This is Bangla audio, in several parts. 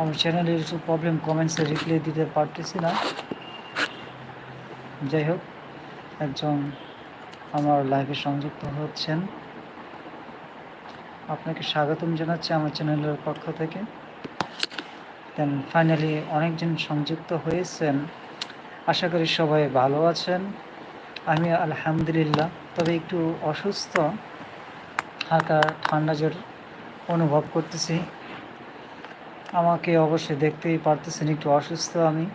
আমার চ্যানেলের কিছু প্রবলেম কমেন্টসে রিপ্লাই দিতে পারতেছি না। যাই হোক, একজন আমার লাইভে সংযুক্ত হচ্ছেন। আপনাকে স্বাগতম জানাচ্ছি আমার চ্যানেলের পক্ষ থেকে। দেন ফাইনালি অনেকজন সংযুক্ত হয়েছেন। আশা করি সবাই ভালো আছেন। আমি আলহামদুলিল্লাহ, তবে একটু অসুস্থ, হালকা ঠান্ডা জ্বর অনুভব করতেছি। আমাকে অবশ্যই দেখতেই পারতেছেন, একটু অসুস্থ আমি।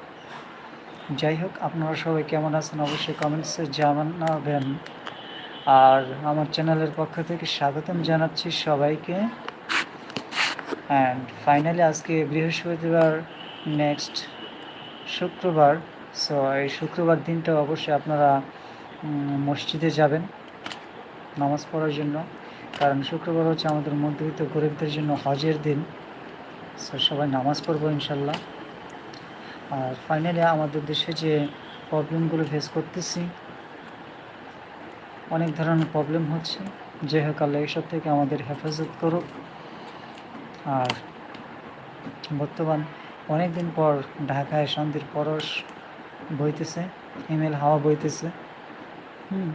যাই হোক, আপনারা সবাই কেমন আছেন অবশ্যই কমেন্টসে জানাবেন। আর আমার চ্যানেলের পক্ষ থেকে স্বাগতম জানাচ্ছি সবাইকে। অ্যান্ড ফাইনালি আজকে বৃহস্পতিবার নেক্সট শুক্রবার। সো এই শুক্রবার দিনটা অবশ্যই আপনারা মসজিদে যাবেন নামাজ পড়ার জন্য। কারণ শুক্রবার হচ্ছে আমাদের মধ্যবিত্ত গরিবদের জন্য হজের দিন। সো সবাই নামাজ পড়ব ইনশাল্লাহ। আর ফাইনালি আমাদের দেশে যে প্রবলেমগুলো ফেস করতেছি, অনেক ধরনের প্রবলেম হচ্ছে। যে হোক, আল্লাহ এইসব থেকে আমাদের হেফাজত করুক। আর বর্তমান অনেক দিন পর ঢাকায় শান্তির পরশ বইতেছে ইমেল হাওয়া বইতেছে। হুম,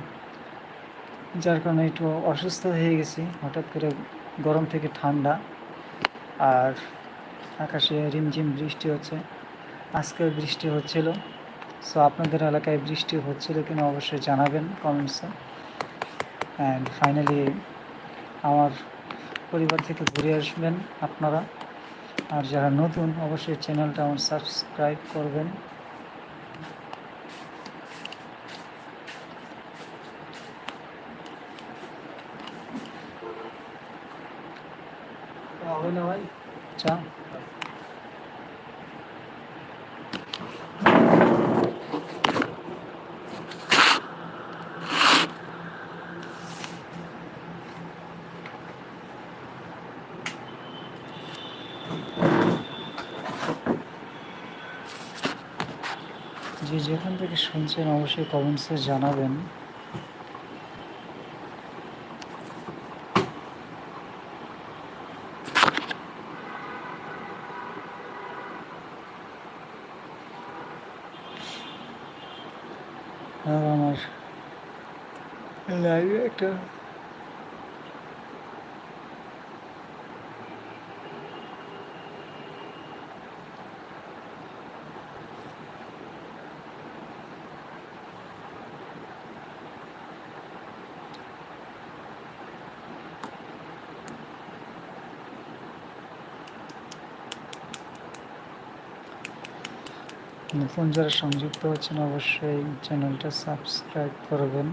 যার কারণে একটু অসুস্থ হয়ে গেছি, হঠাৎ করে গরম থেকে ঠান্ডা। আর আকাশে রিমঝিম বৃষ্টি হচ্ছে। আজকেও বৃষ্টি হচ্ছিল। সো আপনাদের এলাকায় বৃষ্টি হচ্ছিল কিনা অবশ্যই জানাবেন কমেন্টসে অ্যান্ড ফাইনালি আমার পরিবার থেকে ঘুরে আসবেন আপনারা। আর যারা নতুন, অবশ্যই চ্যানেলটা আমার সাবস্ক্রাইব করবেন। ভাই, চা। যে যেখান থেকে শুনছেন অবশ্যই কমেন্টসে জানাবেন। আমার লাইভে একটা নতুন যারা সংযুক্ত হচ্ছেন অবশ্যই চ্যানেলটা সাবস্ক্রাইব করবেন।